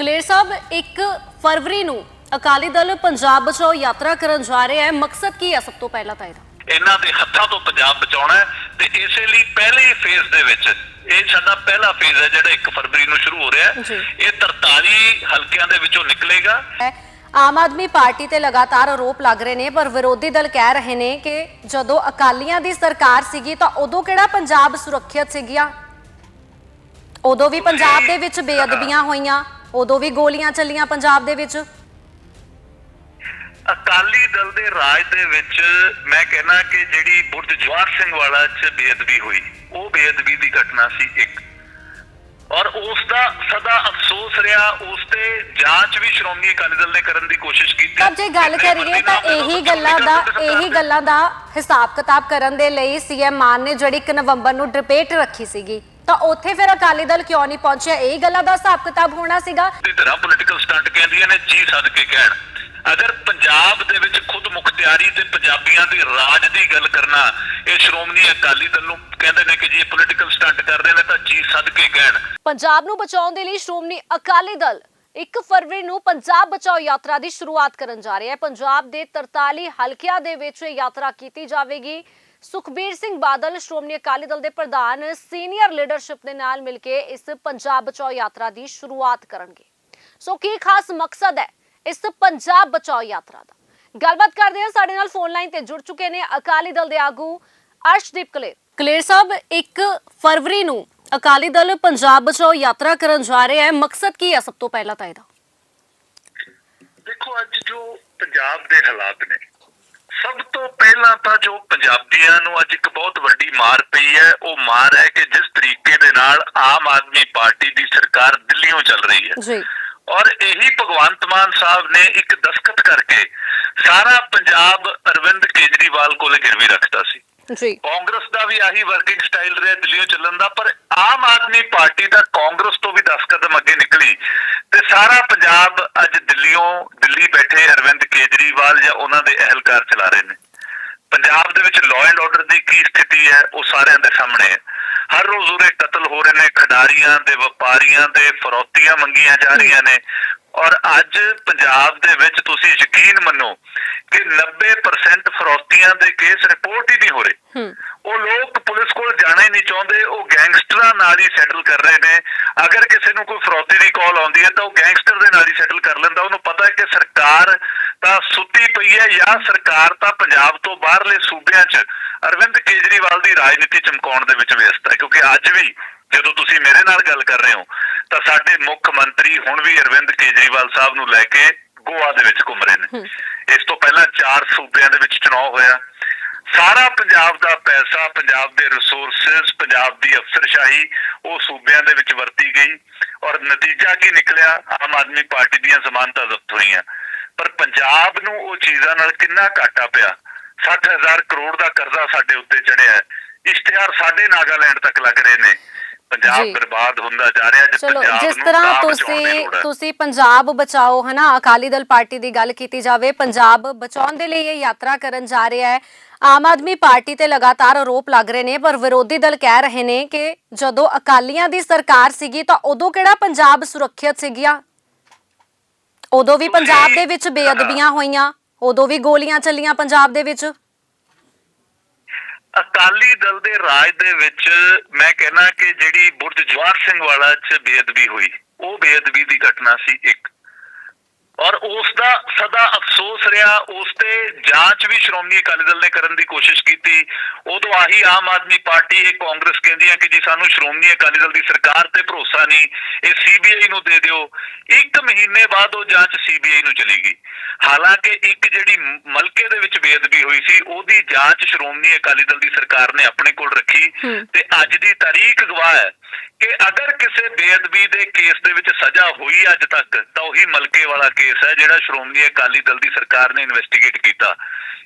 ਕਲੇਰ ਸਾਹਿਬ 1 ਫਰਵਰੀ ਨੂੰ ਅਕਾਲੀ ਦਲ ਪੰਜਾਬ ਬਚਾਓ ਯਾਤਰਾ ਕਰਨ ਜਾ ਰਿਹਾ ਹੈ। ਮਕਸਦ ਕੀ ਹੈ ਸਭ ਤੋਂ ਪਹਿਲਾਂ ਤਾਂ ਇਹਦਾ? ਇਹਨਾਂ ਦੇ ਹੱਥਾਂ ਤੋਂ ਪੰਜਾਬ ਬਚਾਉਣਾ ਤੇ ਇਸੇ ਲਈ ਪਹਿਲੇ ਫੇਜ਼ ਦੇ ਵਿੱਚ ਇਹ ਸਾਡਾ ਪਹਿਲਾ ਫੇਜ਼ ਹੈ ਜਿਹੜਾ 1 ਫਰਵਰੀ ਨੂੰ ਸ਼ੁਰੂ ਹੋ ਰਿਹਾ ਹੈ। ਇਹ 43 ਹਲਕਿਆਂ ਦੇ ਵਿੱਚੋਂ ਨਿਕਲੇਗਾ। ਆਮ ਆਦਮੀ ਪਾਰਟੀ ਤੇ ਲਗਾਤਾਰ ਆਰੋਪ ਲੱਗ ਰਹੇ ਨੇ ਪਰ ਵਿਰੋਧੀ ਦਲ ਕਹਿ ਰਹੇ ਨੇ ਕਿ ਜਦੋਂ ਅਕਾਲੀਆਂ ਦੀ ਸਰਕਾਰ ਸੀਗੀ ਤਾਂ ਉਦੋਂ ਕਿਹੜਾ ਪੰਜਾਬ ਸੁਰੱਖਿਅਤ ਸੀਗੀਆ? ਉਦੋਂ ਵੀ ਪੰਜਾਬ ਦੇ ਵਿੱਚ ਬੇਅਦਬੀਆਂ ਹੋਈਆਂ। ਉਦੋਂ ਵੀ ਗੋਲੀਆਂ ਚੱਲੀਆਂ ਪੰਜਾਬ ਦੇ ਵਿੱਚ? ਅਕਾਲੀ ਦਲ ਦੇ ਰਾਜ ਦੇ ਵਿੱਚ ਮੈਂ ਕਹਿੰਦਾ ਕਿ ਜਿਹੜੀ ਬੁਰਜ ਜਵਾਰ ਸਿੰਘ ਵਾਲਾ ਚ ਬੇਅਦਬੀ ਹੋਈ ਉਹ ਬੇਅਦਬੀ ਦੀ ਘਟਨਾ ਸੀ ਇੱਕ। ਔਰ ਉਸ ਦਾ ਸਦਾ ਅਫਸੋਸ ਰਿਹਾ ਉਸ ਤੇ ਜਾਂਚ ਵੀ ਸ਼੍ਰੋਮਣੀ ਅਕਾਲੀ ਦਲ ਨੇ ਕਰਨ ਦੀ ਕੋਸ਼ਿਸ਼ ਕੀਤੀ। ਤਾਂ ਜੇ ਗੱਲ ਕਰੀਏ ਤਾਂ ਇਹੀ ਗੱਲਾਂ ਦਾ ਇਹੀ ਗੱਲਾਂ ਦਾ ਹਿਸਾਬ ਕਿਤਾਬ ਕਰਨ ਦੇ ਲਈ ਸੀਐਮ ਮਾਨ ਨੇ ਜਿਹੜੀ 1 ਨਵੰਬਰ ਨੂੰ ਡਿਬੇਟ ਰੱਖੀ ਸੀਗੀ। ਤਾਂ ਉੱਥੇ ਫਿਰ ਅਕਾਲੀ ਦਲ ਕਿਉਂ ਨਹੀਂ ਪਹੁੰਚਿਆ? ਇਹ ਗੱਲਾਂ ਦਾ ਹਿਸਾਬ ਕਿਤਾਬ ਹੋਣਾ ਸੀਗਾ। ਦੀ ਤਰ੍ਹਾਂ ਪੋਲੀਟੀਕਲ ਸਟੰਟ ਕਹਿੰਦੀਆਂ ਨੇ ਜੀ ਸੱਦ ਕੇ ਕਹਿਣ। ਅਗਰ ਪੰਜਾਬ ਦੇ ਵਿੱਚ ਖੁਦ ਮੁਖਤਿਆਰੀ ਤੇ ਪੰਜਾਬੀਆਂ ਦੇ ਰਾਜ ਦੀ ਗੱਲ ਕਰਨਾ ਇਹ ਸ਼੍ਰੋਮਣੀ ਅਕਾਲੀ ਦਲ ਨੂੰ ਕਹਿੰਦੇ ਨੇ ਕਿ ਜੀ ਇਹ ਪੋਲੀਟੀਕਲ ਸਟੰਟ ਕਰਦੇ ਨੇ ਤਾਂ ਜੀ ਸੱਦ ਕੇ ਕਹਿਣ। ਪੰਜਾਬ ਨੂੰ ਬਚਾਉਣ ਦੇ ਲਈ ਸ਼੍ਰੋਮਣੀ ਅਕਾਲੀ ਦਲ 1 ਫਰਵਰੀ ਨੂੰ ਪੰਜਾਬ ਬਚਾਓ ਯਾਤਰਾ ਦੀ ਸ਼ੁਰੂਆਤ ਕਰਨ ਜਾ ਰਿਹਾ ਹੈ। ਪੰਜਾਬ ਦੇ 43 ਹਲਕਿਆਂ ਦੇ ਵਿੱਚ ਇਹ ਯਾਤਰਾ ਕੀਤੀ ਜਾਵੇਗੀ। ਸੁਖਬੀਰ ਸਿੰਘ ਬਾਦਲ ਸ਼੍ਰੋਮਣੀ ਅਕਾਲੀ ਦਲ ਦੇ ਪ੍ਰਧਾਨ ਸੀਨੀਅਰ ਲੀਡਰਸ਼ਿਪ ਦੇ ਨਾਲ ਮਿਲ ਕੇ ਇਸ ਪੰਜਾਬ ਬਚਾਓ ਯਾਤਰਾ ਦੀ ਸ਼ੁਰੂਆਤ ਕਰਨਗੇ। ਸੋ ਕੀ ਖਾਸ ਮਕਸਦ ਹੈ ਇਸ ਪੰਜਾਬ ਬਚਾਓ ਯਾਤਰਾ ਦਾ? ਗੱਲਬਾਤ ਕਰਦੇ ਹਾਂ ਸਾਡੇ ਨਾਲ ਫੋਨ ਲਾਈਨ ਤੇ ਜੁੜ ਚੁੱਕੇ ਨੇ ਅਕਾਲੀ ਦਲ ਦੇ ਆਗੂ ਅਰਸ਼ਦੀਪ ਕਲੇਰ। ਕਲੇਰ ਸਾਹਿਬ 1 ਫਰਵਰੀ ਨੂੰ ਅਕਾਲੀ ਦਲ ਪੰਜਾਬ ਬਚਾਓ ਯਾਤਰਾ ਕਰਨ ਜਾ ਰਿਹਾ ਹੈ। ਮਕਸਦ ਕੀ ਹੈ ਸਭ ਤੋਂ ਪਹਿਲਾਂ ਤਾਂ ਇਹਦਾ? ਦੇਖੋ ਅੱਜ ਜੋ ਪੰਜਾਬ ਦੇ ਹਾਲਾਤ ਨੇ ਸਭ ਤੋਂ ਪਹਿਲਾਂ ਤਾਂ ਜੋ ਪੰਜਾਬੀਆਂ ਨੂੰ ਅੱਜ ਇੱਕ ਬਹੁਤ ਵੱਡੀ ਮਾਰ ਪਈ ਹੈ ਉਹ ਮਾਰ ਹੈ ਕਿ ਜਿਸ ਤਰੀਕੇ ਦੇ ਨਾਲ ਆਮ ਆਦਮੀ ਪਾਰਟੀ ਦੀ ਸਰਕਾਰ ਦਿੱਲੀੋਂ ਚੱਲ ਰਹੀ ਹੈ। ਜੀ। ਔਰ ਇਹੀ ਭਗਵੰਤ ਮਾਨ ਸਾਹਿਬ ਨੇ ਇੱਕ ਦਸਖਤ ਕਰਕੇ ਸਾਰਾ ਪੰਜਾਬ ਅਰਵਿੰਦ ਕੇਜਰੀਵਾਲ ਕੋਲੇ ਗਿਰਵੀ ਰੱਖਤਾ ਸੀ। ਜੀ। ਕਾਂਗਰਸ ਦਾ ਵੀ ਆਹੀ ਵਰਕਿੰਗ ਸਟਾਈਲ ਰਿਹਾ ਦਿੱਲੀੋਂ ਚੱਲਣ ਦਾ, ਪਰ ਆਮ ਆਦਮੀ ਪਾਰਟੀ ਦਾ ਕਾਂਗਰਸ ਤੋਂ ਵੀ 10 ਕਦਮ ਅੱਗੇ ਨਿਕਲੀ। ਤੇ ਸਾਰਾ ਪੰਜਾਬ ਅੱਜ ਦਿੱਲੀੋਂ ਦਿੱਲੀ ਬੈਠੇ ਅਰਵਿੰਦ ਕੇਜਰੀਵਾਲ ਜਾਂ ਉਹਨਾਂ ਦੇ ਅਹਿਲਕਾਰ ਚਲਾ ਰਹੇ ਨੇ। ਪੰਜਾਬ ਦੇ ਵਿੱਚ ਲਾਅ ਐਂਡ ਆਰਡਰ ਦੀ ਕੀ ਸਥਿਤੀ ਹੈ, ਉਹ ਸਾਰਿਆਂ ਦੇ ਸਾਹਮਣੇ ਹੈ। ਹਰ ਰੋਜ਼ ਉਰੇ ਕਤਲ ਹੋ ਰਹੇ ਨੇ, ਖਿਡਾਰੀਆਂ ਦੇ, ਵਪਾਰੀਆਂ ਦੇ, ਫਰੋਤੀਆਂ ਮੰਗੀਆਂ ਜਾ ਰਹੀਆਂ ਨੇ। ਔਰ ਅੱਜ ਪੰਜਾਬ ਦੇ ਵਿੱਚ ਤੁਸੀਂ ਯਕੀਨ ਮੰਨੋ ਕਿ 90% ਫਰੌਤੀਆਂ ਦੇ ਕੇਸ ਰਿਪੋਰਟ ਹੀ ਨਹੀਂ ਹੋ ਰਹੇ। ਉਹ ਲੋਕ ਪੁਲਿਸ ਕੋਲ ਜਾਣਾ ਹੀ ਨਹੀਂ ਚਾਹੁੰਦੇ ਉਹ ਗੈਂਗਸਟਰਾਂ ਨਾਲ ਹੀ ਸੈਟਲ ਕਰ ਰਹੇ ਨੇ। ਅਗਰ ਕਿਸੇ ਨੂੰ ਕੋਈ ਫਰੌਤੀ ਦੀ ਕਾਲ ਆਉਂਦੀ ਹੈ ਤਾਂ ਉਹ ਗੈਂਗਸਟਰ ਦੇ ਨਾਲ ਹੀ ਸੈਟਲ ਕਰ ਲੈਂਦਾ। ਉਹਨੂੰ ਪਤਾ ਹੈ ਕਿ ਸਰਕਾਰ ਤਾਂ ਸੁੱਤੀ ਪਈ ਹੈ ਜਾਂ ਸਰਕਾਰ ਤਾਂ ਪੰਜਾਬ ਤੋਂ ਬਾਹਰਲੇ ਸੂਬਿਆਂ 'ਚ ਅਰਵਿੰਦ ਕੇਜਰੀਵਾਲ ਦੀ ਰਾਜਨੀਤੀ ਚਮਕਾਉਣ ਦੇ ਵਿੱਚ ਵਿਅਸਤ ਹੈ। ਕਿਉਂਕਿ ਅੱਜ ਵੀ ਜਦੋਂ ਤੁਸੀਂ ਮੇਰੇ ਨਾਲ ਗੱਲ ਕਰ ਰਹੇ ਹੋ ਤਾਂ ਸਾਡੇ ਮੁੱਖ ਮੰਤਰੀ ਹੁਣ ਵੀ ਅਰਵਿੰਦ ਕੇਜਰੀਵਾਲ ਸਾਹਿਬ ਨੂੰ ਲੈ ਕੇ ਗੋਆ ਦੇ ਵਿੱਚ ਘੁੰਮ ਰਹੇ ਨੇ। ਇਸ ਤੋਂ ਪਹਿਲਾਂ ਚਾਰ ਸੂਬਿਆਂ ਦੇ ਵਿੱਚ ਚੋਣ ਹੋਇਆ। ਸਾਰਾ ਪੰਜਾਬ ਦਾ ਪੈਸਾ ਪੰਜਾਬ ਦੇ ਰਿਸੋਰਸਸ ਪੰਜਾਬ ਦੀ ਅਫਸਰਸ਼ਾਹੀ ਉਹ ਸੂਬਿਆਂ ਦੇ ਵਿੱਚ ਵਰਤੀ ਗਈ ਔਰ ਨਤੀਜਾ ਕੀ ਨਿਕਲਿਆ? ਆਮ ਆਦਮੀ ਪਾਰਟੀ ਦੀਆਂ ਜ਼ਮਾਨਤਾਂ ਜ਼ਬਤ ਹੋਈਆਂ। ਪਰ ਪੰਜਾਬ ਨੂੰ ਉਹ ਚੀਜ਼ਾਂ ਨਾਲ ਕਿੰਨਾ ਘਾਟਾ ਪਿਆ? 60000 ਕਰੋੜ ਦਾ ਕਰਜ਼ਾ ਸਾਡੇ ਉੱਤੇ ਚੜਿਆ ਹੈ। ਇਸ਼ਤਿਹਾਰ ਸਾਡੇ ਨਾਗਾਲੈਂਡ ਤੱਕ ਲੱਗ ਰਹੇ ਨੇ। ਪੰਜਾਬ। ਬਰਬਾਦ ਹੁੰਦਾ ਜਾ ਰਿਹਾ ਜਿਸ ਚਲੋ ਜਿਸ ਤਰ੍ਹਾਂ ਤੁਸੀਂ। ਤੁਸੀਂ ਪੰਜਾਬ ਬਚਾਓ ਹਨਾ ਅਕਾਲੀ ਦਲ ਪਾਰਟੀ ਦੀ ਗੱਲ ਕੀਤੀ ਜਾਵੇ ਪੰਜਾਬ ਬਚਾਉਣ ਦੇ ਲਈ ਇਹ ਯਾਤਰਾ ਕਰਨ ਜਾ ਰਿਹਾ ਹੈ ਆਮ ਆਦਮੀ ਪਾਰਟੀ ਤੇ ਲਗਾਤਾਰ ਆਰੋਪ ਲੱਗ ਰਹੇ ਨੇ ਪਰ ਵਿਰੋਧੀ ਦਲ ਕਹਿ ਰਹੇ ਨੇ ਕਿ ਜਦੋਂ ਅਕਾਲੀਆਂ ਦੀ ਸਰਕਾਰ ਸੀਗੀ ਤਾਂ ਉਦੋਂ ਕਿਹੜਾ ਪੰਜਾਬ ਸੁਰੱਖਿਅਤ ਸੀਗੀਆ ਉਦੋਂ ਵੀ ਪੰਜਾਬ ਦੇ ਵਿੱਚ ਬੇਅਦਬੀਆਂ ਹੋਈਆਂ ਉਦੋਂ ਵੀ ਗੋਲੀਆਂ ਚੱਲੀਆਂ ਪੰਜਾਬ ਦੇ ਵਿੱਚ ਅਕਾਲੀ ਦਲ ਦੇ ਰਾਜ ਦੇ ਵਿੱਚ ਮੈਂ ਕਹਿਣਾ ਕਿ ਜਿਹੜੀ ਬੁਰਜ ਜਵਾਹਰ ਸਿੰਘ ਵਾਲਾ ਚ ਬੇਅਦਬੀ ਹੋਈ, ਉਹ ਬੇਅਦਬੀ ਦੀ ਘਟਨਾ ਸੀ ਇੱਕ। ਔਰ ਉਸ ਦਾ ਸਦਾ ਅਫਸੋਸ ਰਿਹਾ ਉਸ ਤੇ ਜਾਂਚ ਵੀ ਸ਼੍ਰੋਮਣੀ ਅਕਾਲੀ ਦਲ ਨੇ ਕਰਨ ਦੀ ਕੋਸ਼ਿਸ਼ ਕੀਤੀ। ਉਦੋਂ ਆਹੀ ਆਮ ਆਦਮੀ ਪਾਰਟੀ ਇਹ ਕਾਂਗਰਸ ਕਹਿੰਦੀਆਂ ਕਿ ਜੀ ਸਾਨੂੰ ਸ਼੍ਰੋਮਣੀ ਅਕਾਲੀ ਦਲ ਦੀ ਸਰਕਾਰ ਤੇ ਭਰੋਸਾ ਨਹੀਂ ਇਹ ਸੀਬੀਆਈ ਨੂੰ ਦੇ ਦਿਓ। ਇੱਕ ਮਹੀਨੇ ਬਾਅਦ ਉਹ ਜਾਂਚ ਸੀਬੀਆਈ ਨੂੰ ਚਲੀ ਗਈ। ਹਾਲਾਂਕਿ ਇੱਕ ਜਿਹੜੀ ਮਲਕੇ ਦੇ ਵਿੱਚ ਬੇਅਦਬੀ ਹੋਈ ਸੀ ਉਹਦੀ ਜਾਂਚ ਸ਼੍ਰੋਮਣੀ ਅਕਾਲੀ ਦਲ ਦੀ ਸਰਕਾਰ ਨੇ ਆਪਣੇ ਕੋਲ ਰੱਖੀ ਹੂੰ। ਤੇ ਅੱਜ ਦੀ ਤਾਰੀਖ ਗਵਾਹ ਹੈ। ਕਿ ਅਗਰ ਕਿਸੇ ਬੇਅਦਬੀ ਦੇ ਕੇਸ ਦੇ ਵਿੱਚ ਸਜ਼ਾ ਹੋਈ ਅੱਜ ਤੱਕ, ਤਾਂ ਉਹੀ ਮਲਕੇ ਵਾਲਾ ਕੇਸ ਹੈ ਜਿਹੜਾ ਸ਼੍ਰੋਮਣੀ ਅਕਾਲੀ ਦਲ ਦੀ ਸਰਕਾਰ ਨੇ ਇਨਵੈਸਟੀਗੇਟ ਕੀਤਾ।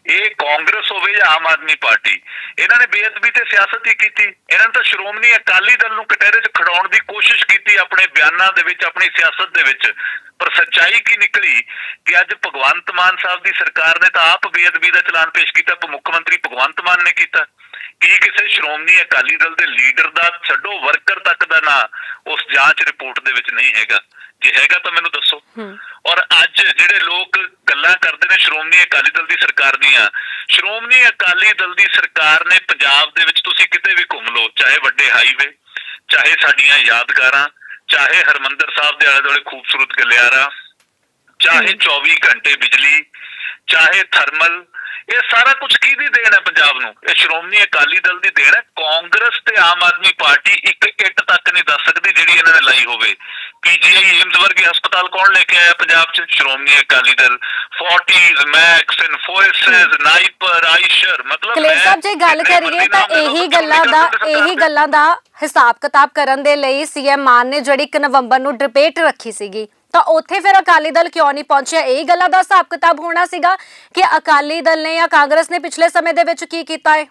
ਇਹ ਕਾਂਗਰਸ ਹੋਵੇ ਜਾਂ ਆਮ ਆਦਮੀ ਪਾਰਟੀ, ਇਹਨਾਂ ਨੇ ਬੇਅਦਬੀ ਤੇ ਸਿਆਸਤ ਹੀ ਕੀਤੀ। ਇਹਨਾਂ ਨੇ ਤਾਂ ਸ਼੍ਰੋਮਣੀ ਅਕਾਲੀ ਦਲ ਨੂੰ ਕਟਹਿਰੇ 'ਚ ਖੜਾਉਣ ਦੀ ਕੋਸ਼ਿਸ਼ ਕੀਤੀ ਆਪਣੇ ਬਿਆਨਾਂ ਦੇ ਵਿੱਚ, ਆਪਣੀ ਸਿਆਸਤ ਦੇ ਵਿੱਚ। ਪਰ ਸੱਚਾਈ ਕੀ ਨਿਕਲੀ? ਕਿ ਅੱਜ ਭਗਵੰਤ ਮਾਨ ਸਾਹਿਬ ਦੀ ਸਰਕਾਰ ਨੇ ਤਾਂ ਆਪ ਬੇਅਦਬੀ ਦਾ ਚਲਾਨ ਪੇਸ਼ ਕੀਤਾ ਉਪ ਮੁੱਖ ਮੰਤਰੀ ਭਗਵੰਤ ਮਾਨ ਨੇ ਕੀਤਾ। ਕੀ ਕਿਸੇ ਸ਼੍ਰੋਮਣੀ ਅਕਾਲੀ ਦਲ ਦੇ ਲੀਡਰ ਦਾ ਛੱਡੋ ਵਰਕਰ ਤੱਕ ਦਾ ਨਾਂ ਉਸ ਜਾਂਚ ਰਿਪੋਰਟ ਦੇ ਵਿੱਚ ਨਹੀਂ ਹੈਗਾ। ਜੇ ਹੈਗਾ ਤਾਂ ਮੈਨੂੰ ਦੱਸੋ। ਔਰ ਅੱਜ ਜਿਹੜੇ ਲੋਕ ਗੱਲਾਂ ਕਰਦੇ ਨੇ ਸ਼੍ਰੋਮਣੀ ਅਕਾਲੀ ਦਲ ਦੀ ਸਰਕਾਰ ਦੀਆਂ ਸ਼੍ਰੋਮਣੀ ਅਕਾਲੀ ਦਲ ਦੀ ਸਰਕਾਰ ਨੇ ਪੰਜਾਬ ਦੇ ਵਿੱਚ ਤੁਸੀਂ ਕਿਤੇ ਵੀ ਘੁੰਮ ਲਓ ਚਾਹੇ ਵੱਡੇ ਹਾਈਵੇ ਚਾਹੇ ਸਾਡੀਆਂ ਯਾਦਗਾਰਾਂ ਚਾਹੇ ਹਰਮੰਦਰ ਸਾਹਿਬ ਦੇ ਆਲੇ ਦੁਆਲੇ ਖੂਬਸੂਰਤ ਗਲਿਆਰਾ ਚਾਹੇ 24 ਘੰਟੇ ਬਿਜਲੀ ਚਾਹੇ ਥਰਮਲ ਇਹ ਸਾਰਾ ਕੁਝ ਕਿਹਦੀ ਦੇਣ ਹੈ ਪੰਜਾਬ ਨੂੰ। ਇਹ ਸ਼੍ਰੋਮਣੀ ਅਕਾਲੀ ਦਲ ਦੀ ਦੇਣ ਹੈ। ਕਾਂਗਰਸ ਤੇ ਆਮ ਆਦਮੀ ਪਾਰਟੀ ਇੱਕ ਇੱਟ ਤੱਕ ਨਹੀਂ ਦੱਸ ਸਕਦੀ ਜਿਹੜੀ ਇਹਨਾਂ ਨੇ ਲਾਈ ਹੋਵੇ। ਪੀਜੀਆਈ ਏਮਜ਼ ਵਰਗੇ ਹਸਪਤਾਲ ਕੌਣ ਲੈ ਕੇ ਆਇਆ ਪੰਜਾਬ 'ਚ? Shiromani Akali Dal. 40s Max Infosys NIPER Eicher ਮਤਲਬ ਕਲੇਰ ਸਾਹਿਬ ਜੇ ਗੱਲ ਕਰੀਏ ਤਾਂ ਇਹੀ ਗੱਲਾਂ ਦਾ ਇਹੀ ਦੇ? ਗੱਲਾਂ ਦਾ ਹਿਸਾਬ ਕਿਤਾਬ ਕਰਨ ਦੇ ਲਈ ਸੀਐਮ ਮਾਨ ਨੇ ਜਿਹੜੀ 1 ਨਵੰਬਰ ਨੂੰ ਡਿਬੇਟ ਰੱਖੀ ਸੀਗੀ। ਤਾਂ ਉੱਥੇ ਫਿਰ ਅਕਾਲੀ ਦਲ ਕਿਉਂ ਨਹੀਂ ਪਹੁੰਚਿਆ? ਇਹ ਗੱਲਾਂ ਦਾ ਹਿਸਾਬ ਕਿਤਾਬ ਹੋਣਾ ਸੀਗਾ ਕਿ ਅਕਾਲੀ ਦਲ ਨੇ ਜਾਂ ਕਾਂਗਰਸ ਨੇ ਪਿਛਲੇ ਸਮੇਂ ਦੇ ਵਿੱਚ ਕੀ ਕੀਤਾ ਹੈ?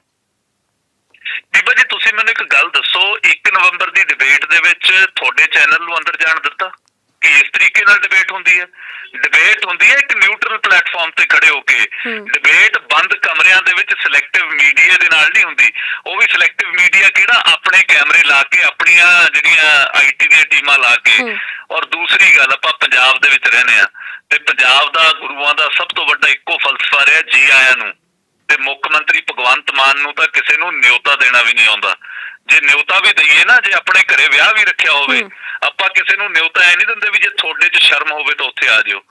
ਬੀਬਾ ਜੀ ਤੁਸੀਂ ਮੈਨੂੰ ਇੱਕ ਗੱਲ ਦੱਸੋ 1 ਨਵੰਬਰ ਦੀ ਡਿਬੇਟ ਦੇ ਵਿੱਚ ਤੁਹਾਡੇ ਚੈਨਲ ਨੂੰ ਅੰਦਰ ਜਾਣ ਦਿੱਤਾ? ਕਿ ਇਸ ਤਰੀਕੇ ਨਾਲ ਡਿਬੇਟ ਹੁੰਦੀ ਹੈ? ਡਿਬੇਟ ਹੁੰਦੀ ਹੈ ਇੱਕ ਨਿਊਟਰਲ ਪਲੇਟਫਾਰਮ ਤੇ ਖੜੇ ਹੋ ਕੇ। ਡਿਬੇਟ ਬੰਦ ਕਮਰਿਆਂ ਦੇ ਵਿੱਚ ਸਿਲੈਕਟਿਵ ਮੀਡੀਆ ਦੇ ਨਾਲ ਨਹੀਂ ਹੁੰਦੀ। ਉਹ ਵੀ ਸਿਲੈਕਟਿਵ ਮੀਡੀਆ ਕਿਹੜਾ? ਆਪਣੇ ਕੈਮਰੇ ਲਾ ਕੇ ਆਪਣੀਆਂ ਜਿਹੜੀਆਂ ਆਈਟੀ ਦੀਆਂ ਟੀਮਾਂ ਲਾ ਕੇ। ਔਰ ਦੂਸਰੀ ਗੱਲ ਆਪਾਂ ਪੰਜਾਬ ਦੇ ਵਿੱਚ ਰਹਿੰਦੇ ਆ ਤੇ ਪੰਜਾਬ ਦਾ ਗੁਰੂਆਂ ਦਾ ਸਭ ਤੋਂ ਵੱਡਾ ਇੱਕੋ ਫਲਸਫਾ ਰਿਹਾ ਜੀ ਆਇਆਂ ਨੂੰ। ਤੇ ਮੁੱਖ ਮੰਤਰੀ ਭਗਵੰਤ ਮਾਨ ਨੂੰ ਤਾਂ ਕਿਸੇ ਨੂੰ ਨਿਉਤਾ ਦੇਣਾ ਵੀ ਨਹੀਂ ਆਉਂਦਾ। ਜੇ ਨਿਉਤਾ ਵੀ ਦਈਏ ਨਾ ਜੇ ਆਪਣੇ ਘਰੇ ਵਿਆਹ ਵੀ ਰੱਖਿਆ ਹੋਵੇ। ਆਪਾਂ ਕਿਸੇ ਨੂੰ ਨਿਉਤਾ ਐ ਨਹੀਂ ਦਿੰਦੇ ਵੀ ਜੇ ਤੁਹਾਡੇ 'ਚ ਸ਼ਰਮ ਹੋਵੇ ਤਾਂ ਉੱਥੇ ਆ ਜਿਓ।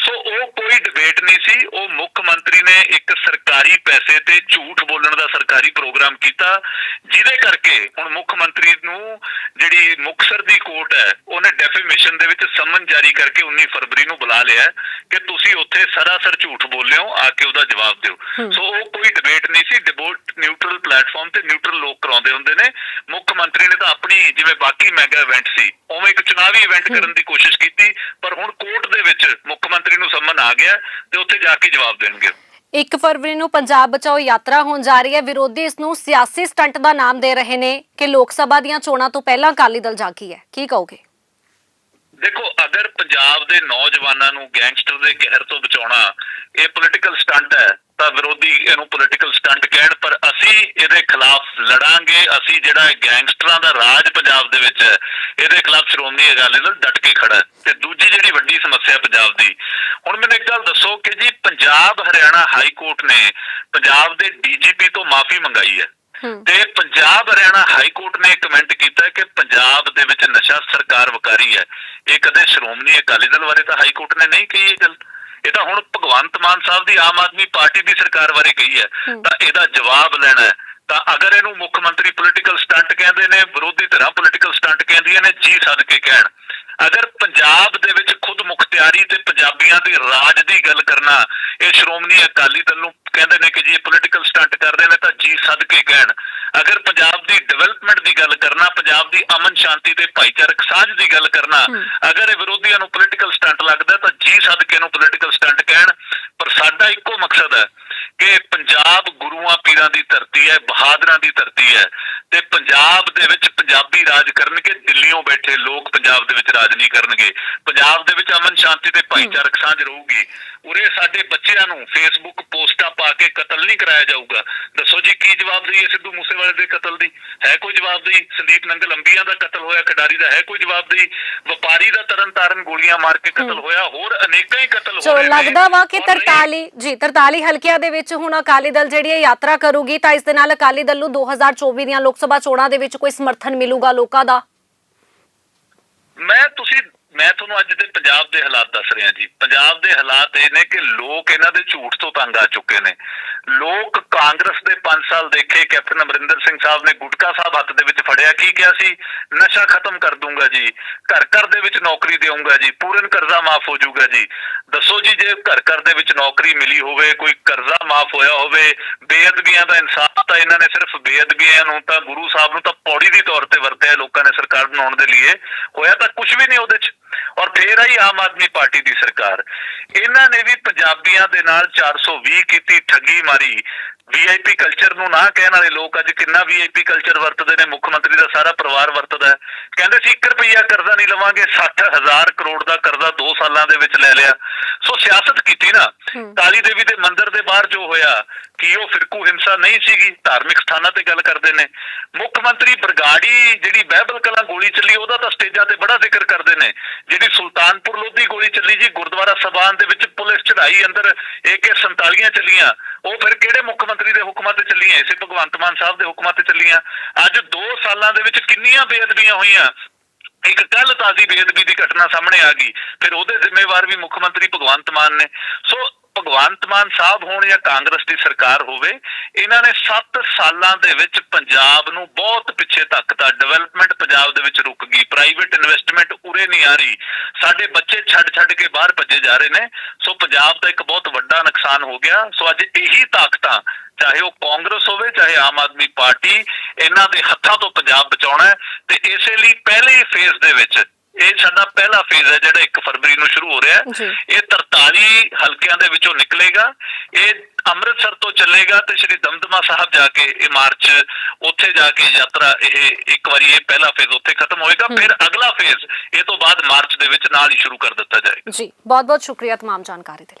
ਸੋ ਉਹ ਕੋਈ ਡਿਬੇਟ ਨਹੀਂ ਸੀ ਉਹ ਮੁੱਖ ਮੰਤਰੀ ਨੇ ਇੱਕ ਸਰਕਾਰੀ ਪੈਸੇ ਤੇ ਝੂਠ ਸਰਕਾਰੀ ਪ੍ਰੋਗਰਾਮ ਕੀਤਾ ਜਿਹਦੇ ਕਰਕੇ ਹੁਣ ਮੁੱਖ ਮੰਤਰੀ ਨੂੰ ਜਿਹੜੀ ਮੁਕਸਰ ਦੀ ਕੋਰਟ ਹੈ ਉਹਨੇ ਡੈਫੇਮੇਸ਼ਨ ਦੇ ਵਿੱਚ ਸਮਨ ਜਾਰੀ ਕਰਕੇ 19 ਫਰਵਰੀ ਨੂੰ ਬੁਲਾ ਲਿਆ ਕਿ ਤੁਸੀਂ ਉੱਥੇ ਸਰਾਸਰ ਝੂਠ ਬੋਲਿਓ ਆ ਕੇ ਉਹਦਾ ਜਵਾਬ ਦਿਓ। ਸੋ ਉਹ ਕੋਈ ਡਿਬੇਟ ਨਹੀਂ ਸੀ ਡਿਬੇਟ ਨਿਊਟਰਲ ਪਲੇਟਫਾਰਮ ਤੇ ਨਿਊਟਰਲ ਲੋਕ ਕਰਾਉਂਦੇ ਹੁੰਦੇ ਨੇ। ਮੁੱਖ ਮੰਤਰੀ ਨੇ ਤਾਂ ਆਪਣੀ ਜਿਵੇਂ ਬਾਕੀ ਮੈਗਾ ਇਵੈਂਟ ਸੀ ਉਵੇਂ ਇੱਕ ਚੁਣਾਵੀ ਇਵੈਂਟ ਕਰਨ ਦੀ ਕੋਸ਼ਿਸ਼ ਕੀਤੀ ਪਰ ਹੁਣ ਕੋਰਟ ਦੇ ਵਿੱਚ ਮੁੱਖ ਮੰਤਰੀ ਨੂੰ ਸੰਮਨ ਆ ਗਿਆ ਤੇ ਉੱਥੇ ਜਾ ਕੇ ਜਵਾਬ ਦੇਣਗੇ। 1 ਫਰਵਰੀ ਨੂੰ ਪੰਜਾਬ ਬਚਾਓ ਯਾਤਰਾ ਹੋਣ ਜਾ ਰਹੀ ਹੈ। ਵਿਰੋਧੀ ਇਸ ਨੂੰ ਸਿਆਸੀ ਸਟੰਟ ਦਾ ਨਾਮ ਦੇ ਰਹੇ ਨੇ ਕਿ ਲੋਕ ਸਭਾ ਦੀਆਂ ਚੋਣਾਂ ਤੋਂ ਪਹਿਲਾਂ ਅਕਾਲੀ ਦਲ ਜਾਗੀ ਹੈ। ਕੀ ਕਹੋਗੇ? ਦੇਖੋ, ਅਗਰ ਪੰਜਾਬ ਦੇ ਨੌਜਵਾਨਾਂ ਨੂੰ ਗੈਂਗਸਟਰ ਦੇ ਕਹਿਰ ਤੋਂ ਬਚਾਉਣਾ ਇਹ ਪੋਲਿਟੀਕਲ ਸਟੰਟ ਹੈ, ਤਾਂ ਵਿਰੋਧੀ ਇਹਨੂੰ ਪੋਲਿਟੀਕਲ ਸਟੰਟ ਕਹਿਣ, ਪਰ ਅਸੀਂ ਇਹਦੇ ਖਿਲਾਫ ਲੜਾਂਗੇ। ਅਸੀਂ ਜਿਹੜਾ ਗੈਂਗਸਟਰਾਂ ਦਾ ਰਾਜ ਪੰਜਾਬ ਦੇ ਵਿੱਚ ਹੈ, ਇਹਦੇ ਖਿਲਾਫ ਸ਼੍ਰੋਮਣੀ ਅਕਾਲੀ ਦਲ ਡਟ ਕੇ ਖੜਾ ਤੇ ਦੂਜੀ ਜਿਹੜੀ ਵੱਡੀ ਸਮੱਸਿਆ ਪੰਜਾਬ ਦੀ, ਹੁਣ ਮੈਨੂੰ ਇੱਕ ਗੱਲ ਦੱਸੋ ਪੰਜਾਬ ਹਰਿਆਣਾ ਹਾਈ ਕੋਰਟ ਨੇ ਪੰਜਾਬ ਦੇ ਡੀਜੀਪੀ ਤੋਂ ਮਾਫੀ ਮੰਗਾਈ ਹੈ। ਤੇ ਪੰਜਾਬ ਹਰਿਆਣਾ ਹਾਈ ਕੋਰਟ ਨੇ ਕਮੈਂਟ ਕੀਤਾ ਕਿ ਪੰਜਾਬ ਦੇ ਵਿੱਚ ਨਸ਼ਾ ਸਰਕਾਰ ਵਕਾਰੀ ਹੈ। ਇਹ ਕਦੇ ਸ਼੍ਰੋਮਣੀ ਅਕਾਲੀ ਦਲ ਬਾਰੇ ਤਾਂ ਹਾਈ ਕੋਰਟ ਨੇ ਨਹੀਂ ਕਹੀ ਇਹ ਗੱਲ। ਇਹ ਤਾਂ ਹੁਣ ਭਗਵੰਤ ਮਾਨ ਸਾਹਿਬ ਦੀ ਆਮ ਆਦਮੀ ਪਾਰਟੀ ਦੀ ਸਰਕਾਰ ਬਾਰੇ ਕਹੀ ਹੈ। ਤਾਂ ਇਹਦਾ ਜਵਾਬ ਲੈਣਾ ਹੈ। ਤਾਂ ਅਗਰ ਇਹਨੂੰ ਮੁੱਖ ਮੰਤਰੀ ਪੋਲਿਟੀਕਲ ਸਟੰਟ ਕਹਿੰਦੇ ਨੇ ਵਿਰੋਧੀ ਧਿਰਾਂ ਪੋਲਿਟੀਕਲ ਸਟੰਟ ਕਹਿੰਦੀਆਂ ਨੇ ਜੀ ਸੱਦ ਕੇ ਕਹਿਣ। ਅਗਰ ਪੰਜਾਬ ਦੇ ਵਿੱਚ ਮੁਖਤਿਆਰੀ ਤੇ ਪੰਜਾਬੀਆਂ ਦੇ ਰਾਜ ਦੀ ਗੱਲ ਕਰਨਾ ਇਹ ਸ਼੍ਰੋਮਣੀ ਅਕਾਲੀ ਦਲ ਨੂੰ ਕਹਿੰਦੇ ਨੇ ਕਿ ਜੀ ਪੋਲਿਟੀਕਲ ਸਟੰਟ ਕਰਦੇ ਨੇ ਤਾਂ ਜੀ ਸੱਦ ਕੇ ਕਹਿਣ ਅਗਰ ਪੰਜਾਬ ਦੀ ਡਿਵੈਲਪਮੈਂਟ ਦੀ ਗੱਲ ਕਰਨਾ ਪੰਜਾਬ ਦੀ ਅਮਨ ਸ਼ਾਂਤੀ ਤੇ ਭਾਈਚਾਰਕ ਸਾਂਝ ਦੀ ਗੱਲ ਕਰਨਾ। ਅਗਰ ਇਹ ਵਿਰੋਧੀਆਂ ਨੂੰ ਪੋਲਿਟੀਕਲ ਸਟੰਟ ਲੱਗਦਾ ਤਾਂ ਜੀ ਸੱਦ ਕੇ ਨੂੰ ਪੋਲਿਟੀਕਲ ਸਟੰਟ ਕਹਿਣ ਪਰ ਸਾਡਾ ਇੱਕੋ ਮਕਸਦ ਹੈ ਕਿ ਪੰਜਾਬ ਗੁਰੂਆਂ ਪੀਰਾਂ ਦੀ ਧਰਤੀ ਹੈ ਬਹਾਦਰਾਂ ਦੀ ਧਰਤੀ ਹੈ ਤੇ ਪੰਜਾਬ ਦੇ ਵਿੱਚ ਪੰਜਾਬੀ ਰਾਜ ਕਰਨਗੇ ਦਿੱਲੀੋਂ ਬੈਠੇ ਲੋਕ ਪੰਜਾਬ ਦੇ ਵਿੱਚ ਰਾਜ ਨਹੀਂ ਕਰਨਗੇ। ਪੰਜਾਬ ਦੇ ਵਿੱਚ ਅਮਨ ਸ਼ਾਂਤੀ ਤੇ ਭਾਈਚਾਰਕ ਸਾਂਝ ਰਹੂਗੀ। ਉਰੇ ਸਾਡੇ ਬੱਚਿਆਂ ਨੂੰ ਫੇਸਬੁੱਕ ਪੋਸਟਾਂ ਪਾ ਕੇ ਕਤਲ ਨਹੀਂ ਕਰਾਇਆ ਜਾਊਗਾ। ਦੱਸੋ ਜੀ ਕੀ ਜਵਾਬ ਦਈਏ ਸਿੱਧੂ ਮੂਸੇਵਾਲੇ ਦੇ ਕਤਲ ਦੀ? ਹੈ ਕੋਈ ਜਵਾਬ ਦਈ? ਸੰਦੀਪ ਨੰਗਲ ਅੰਬੀਆਂ ਦਾ ਕਤਲ ਹੋਇਆ ਖਿਡਾਰੀ ਦਾ ਹੈ ਕੋਈ ਜਵਾਬ ਦਈ? ਵਪਾਰੀ ਦਾ ਤਰਨ ਤਾਰਨ ਗੋਲੀਆਂ ਮਾਰ ਕੇ ਕਤਲ। ਹੋਇਆ ਹੋਰ ਅਨੇਕਾਂ ਹੀ ਕਤਲ ਹੋ ਰਹੇ ਨੇ। ਲੱਗਦਾ ਵਾ ਕਿ ਔਰ ਨਹੀਂ- 43 ਜੀ 43 ਹਲਕਿਆਂ ਦੇ ਵਿੱਚ ਹੁਣ ਅਕਾਲੀ ਦਲ ਜਿਹੜੀ ਹੈ ਯਾਤਰਾ ਕਰੂਗੀ ਤਾਂ ਇਸ ਦੇ ਨਾਲ ਅਕਾਲੀ ਦਲ ਨੂੰ 2024 ਦੀਆਂ ਲੋਕ ਸਭਾ ਚੋਣਾਂ ਦੇ ਵਿੱਚ ਕੋਈ ਸਮਰਥਨ ਮਿਲੂਗਾ ਲੋਕਾਂ ਦਾ? ਮੈਂ ਤੁਸੀਂ, ਮੈਂ ਤੁਹਾਨੂੰ ਅੱਜ ਦੇ ਪੰਜਾਬ ਦੇ ਹਾਲਾਤ ਦੱਸ ਰਿਹਾ ਜੀ। ਪੰਜਾਬ ਦੇ ਹਾਲਾਤ ਇਹ ਨੇ ਕਿ ਲੋਕ ਇਹਨਾਂ ਦੇ ਝੂਠ ਤੋਂ ਤੰਗ ਆ ਚੁੱਕੇ ਨੇ। ਲੋਕ ਕਾਂਗਰਸ ਦੇ 5 ਸਾਲ ਦੇਖੇ, ਕੈਪਟਨ ਅਮਰਿੰਦਰ ਸਿੰਘ ਸਾਹਿਬ ਨੇ ਗੁਟਕਾ ਸਾਹਿਬ ਹੱਥ ਦੇ ਵਿੱਚ ਫੜਿਆ, ਕੀ ਕਿਹਾ ਸੀ? ਨਸ਼ਾ ਖਤਮ ਕਰ ਦੂੰਗਾ ਜੀ, ਘਰ ਘਰ ਦੇ ਵਿੱਚ ਨੌਕਰੀ ਦੇਵਾਂਗਾ ਜੀ, ਪੂਰਨ ਕਰਜ਼ਾ ਮਾਫ ਹੋ ਜਾਊਗਾ ਜੀ। ਦੱਸੋ ਜੀ, ਜੇ ਘਰ ਘਰ ਦੇ ਵਿੱਚ ਨੌਕਰੀ ਮਿਲੀ ਹੋਵੇ, ਕੋਈ ਕਰਜ਼ਾ ਮਾਫ ਹੋਇਆ ਹੋਵੇ, ਬੇਅਦਬੀਆਂ ਦਾ ਇਨਸਾਫ ਤਾਂ ਇਹਨਾਂ ਨੇ ਸਿਰਫ ਬੇਅਦਬੀਆਂ ਨੂੰ ਤਾਂ ਗੁਰੂ ਸਾਹਿਬ ਨੂੰ ਤਾਂ ਪੌੜੀ ਦੀ ਤੌਰ ਤੇ ਵਰਤਿਆ, ਲੋਕਾਂ ਨੇ ਸਰਕਾਰ ਬਣਾਉਣ ਦੇ ਲਈ ਹੋਇਆ ਤਾਂ ਕੁਝ ਵੀ ਨਹੀਂ ਉਹਦੇ 'ਚ। ਔਰ ਫੇਰ ਆਈ ਆਮ ਆਦਮੀ ਪਾਰਟੀ ਦੀ ਸਰਕਾਰ। ਇਹਨਾਂ ਨੇ ਵੀ ਪੰਜਾਬੀਆਂ ਦੇ ਨਾਲ 420 ਕੀਤੀ ਠੱਗੀ ਮਾਰੀ। ਵੀਆਈਪੀ ਕਲਚਰ ਨੂੰ ਨਾ ਕਹਿਣ ਵਾਲੇ ਲੋਕ ਅੱਜ ਕਿੰਨਾ ਵੀਆਈਪੀ ਕਲਚਰ ਵਰਤਦੇ ਨੇ ਮੁੱਖ ਮੰਤਰੀ ਦਾ ਸਾਰਾ ਪਰਿਵਾਰ ਵਰਤਦਾ ਕਹਿੰਦੇ ਸੀ 1 ਰੁਪਈਆ ਕਰਜ਼ਾ ਨਹੀਂ ਲਵਾਂਗੇ 60000 ਕਰੋੜ ਦਾ ਕਰਜ਼ਾ 2 ਸਾਲਾਂ ਦੇ ਵਿੱਚ ਲੈ ਲਿਆ। ਸੋ ਸਿਆਸਤ ਕੀਤੀ ਨਾ। ਕਾਲੀ ਦੇਵੀ ਦੇ ਮੰਦਿਰ ਦੇ ਬਾਹਰ ਜੋ ਹੋਇਆ ਕੀ ਉਹ ਫਿਰਕੂ ਹਿੰਸਾ ਨਹੀਂ ਸੀਗੀ? ਧਾਰਮਿਕ ਸਥਾਨਾਂ ਤੇ ਗੱਲ ਕਰਦੇ ਨੇ। ਮੁੱਖ ਮੰਤਰੀ ਬਰਗਾੜੀ ਜਿਹੜੀ ਬਹਿਬਲ ਕਲਾਂ ਗੋਲੀ ਚੱਲੀ ਉਹਦਾ ਤਾਂ ਸਟੇਜਾਂ ਤੇ ਬੜਾ ਜ਼ਿਕਰ ਕਰਦੇ ਨੇ। ਜਿਹੜੀ ਸੁਲਤਾਨਪੁਰ ਲੋਧੀ ਗੋਲੀ ਚੱਲੀ ਜੀ ਗੁਰਦੁਆਰਾ ਸਭਾਨ ਦੇ ਵਿੱਚ ਪੁਲਿਸ ਚੜਾਈ ਅੰਦਰ AK47 ਚੱਲੀਆਂ, ਉਹ ਫਿਰ ਕਿਹੜੇ ਮੁੱਖ ਮੰਤਰੀ ਦੇ ਹੁਕਮਾਂ ਤੇ ਚੱਲੀਆਂ? ਇਸੇ ਭਗਵੰਤ ਮਾਨ ਸਾਹਿਬ ਦੇ ਹੁਕਮਾਂ ਤੇ ਚੱਲੀਆਂ। ਅੱਜ 2 ਸਾਲਾਂ ਦੇ ਵਿੱਚ ਕਿੰਨੀਆਂ ਬੇਅਦਬੀਆਂ ਹੋਈਆਂ? ਇੱਕ ਕੱਲ ਤਾਜ਼ੀ ਬੇਅਦਬੀ ਦੀ ਘਟਨਾ ਸਾਹਮਣੇ ਆ ਗਈ, ਫਿਰ ਉਹਦੇ ਜ਼ਿੰਮੇਵਾਰ ਵੀ ਮੁੱਖ ਮੰਤਰੀ ਭਗਵੰਤ ਮਾਨ ਨੇ। ਸੋ ਭਗਵੰਤ ਮਾਨ ਸਾਹਿਬ ਹੋਣ ਜਾਂ ਕਾਂਗਰਸ ਦੀ ਸਰਕਾਰ ਹੋਵੇ, ਇਹਨਾਂ ਨੇ 7 ਸਾਲਾਂ ਦੇ ਵਿੱਚ ਪੰਜਾਬ ਨੂੰ ਬਹੁਤ ਪਿੱਛੇ ਤੱਕ ਧੱਕਤਾ। ਡਿਵੈਲਪਮੈਂਟ ਪੰਜਾਬ ਦੇ ਵਿੱਚ ਰੁਕ ਗਈ। ਪ੍ਰਾਈਵੇਟ ਇਨਵੈਸਟਮੈਂਟ ਉਰੇ ਨਹੀਂ ਆ ਰਹੀ। ਸਾਡੇ ਬੱਚੇ ਛੱਡ ਛੱਡ ਕੇ ਬਾਹਰ ਭੱਜੇ ਜਾ ਰਹੇ ਨੇ। ਸੋ ਪੰਜਾਬ ਦਾ ਇੱਕ ਬਹੁਤ ਵੱਡਾ ਨੁਕਸਾਨ ਹੋ ਗਿਆ। ਸੋ ਅੱਜ ਇਹੀ ਤਾਕਤਾਂ, ਚਾਹੇ ਉਹ ਕਾਂਗਰਸ ਹੋਵੇ, ਚਾਹੇ ਆਮ ਆਦਮੀ ਪਾਰਟੀ, ਇਹਨਾਂ ਦੇ ਹੱਥਾਂ ਤੋਂ ਪੰਜਾਬ ਬਚਾਉਣਾ ਤੇ ਇਸੇ ਲਈ ਪਹਿਲੇ ਫੇਜ਼ ਦੇ ਵਿੱਚ ਇਹ ਸਾਡਾ ਪਹਿਲਾ ਫੇਜ਼ ਹੈ ਜਿਹੜਾ 1 ਫਰਵਰੀ ਨੂੰ ਸ਼ੁਰੂ ਹੋ ਰਿਹਾ ਹੈ ਜੀ। ਇਹ 43 ਹਲਕਿਆਂ ਦੇ ਵਿੱਚੋਂ ਨਿਕਲੇਗਾ ਇਹ ਅੰਮ੍ਰਿਤਸਰ ਤੋਂ ਚੱਲੇਗਾ ਤੇ ਸ਼੍ਰੀ ਦਮਦਮਾ ਸਾਹਿਬ ਜਾ ਕੇ ਇਹ ਮਾਰਚ ਉੱਥੇ ਜਾ ਕੇ ਯਾਤਰਾ ਇਹ ਇੱਕ ਵਾਰੀ ਇਹ ਪਹਿਲਾ ਫੇਜ਼ ਉੱਥੇ ਖਤਮ ਹੋਏਗਾ ਫਿਰ ਅਗਲਾ ਫੇਜ਼ ਇਹ ਤੋਂ ਬਾਅਦ ਮਾਰਚ ਦੇ ਵਿੱਚ ਨਾਲ ਹੀ ਸ਼ੁਰੂ ਕਰ ਦਿੱਤਾ ਜਾਏਗਾ ਜੀ ਬਹੁਤ ਬਹੁਤ ਸ਼ੁਕਰੀਆ तमाम ਜਾਣਕਾਰੀ ਦੇ ਲਈ